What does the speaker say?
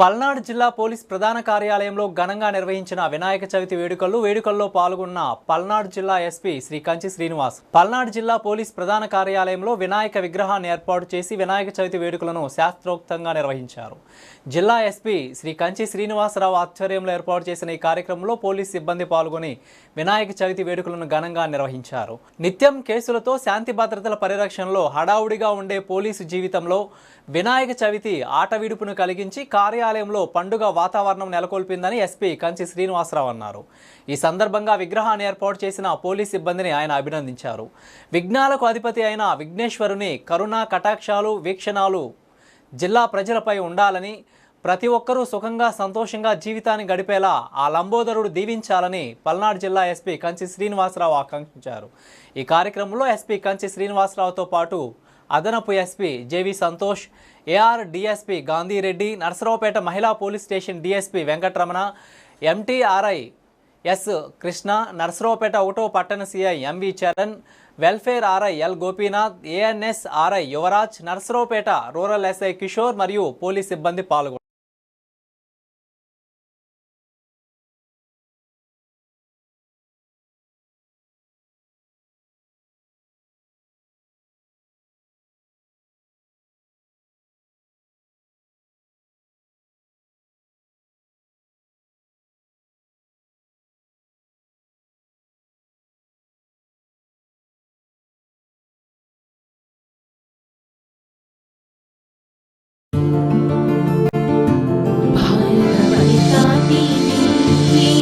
పల్నాడు జిల్లా పోలీస్ ప్రధాన కార్యాలయంలో ఘనంగా నిర్వహించిన వినాయక చవితి వేడుకల్లో వేడుకల్లో పాల్గొన్న పల్నాడు జిల్లా ఎస్పీ శ్రీ కంచి శ్రీనివాస్. పల్నాడు జిల్లా పోలీస్ ప్రధాన కార్యాలయంలో వినాయక విగ్రహాన్ని ఏర్పాటు చేసి వినాయక చవితి వేడుకలను శాస్త్రోక్తంగా నిర్వహించారు. జిల్లా ఎస్పీ శ్రీ కంచి శ్రీనివాసరావు ఆధ్వర్యంలో ఏర్పాటు చేసిన ఈ కార్యక్రమంలో పోలీస్ సిబ్బంది పాల్గొని వినాయక చవితి వేడుకలను ఘనంగా నిర్వహించారు. నిత్యం కేసులతో శాంతి భద్రతల పరిరక్షణలో హడావుడిగా ఉండే పోలీసు జీవితంలో వినాయక చవితి ఆటవిడుపును కలిగించి కార్యాలయం కార్యాలయంలో పండుగ వాతావరణం నెలకొల్పిందని ఎస్పీ కంచి శ్రీనివాసరావు అన్నారు. ఈ సందర్భంగా విగ్రహాన్ని ఏర్పాటు చేసిన పోలీస్ సిబ్బందిని ఆయన అభినందించారు. విఘ్నాలకు అధిపతి అయిన విఘ్నేశ్వరుని కరుణ కటాక్షాలు వీక్షణాలు జిల్లా ప్రజలపై ఉండాలని ప్రతి ఒక్కరూ సుఖంగా సంతోషంగా జీవితాన్ని గడిపేలా ఆ లంబోదరుడు దీవించాలని పల్నాడు జిల్లా ఎస్పీ కంచి శ్రీనివాసరావు ఆకాంక్షించారు. ఈ కార్యక్రమంలో ఎస్పీ కంచి శ్రీనివాసరావుతో పాటు అదనపు SP JV Santosh AR DSP Gandhireddy Narasaraopet మహిళా police station DSP Venkataramana MTRI S Krishna Narasaraopet ఒకటో పట్టణ CI MV Charan welfare RI L Gopinath ANS RI Yuvaraj Narasaraopet rural SI Kishore మరియు పోలీస్ సిబ్బంది పాల్గొన్నారు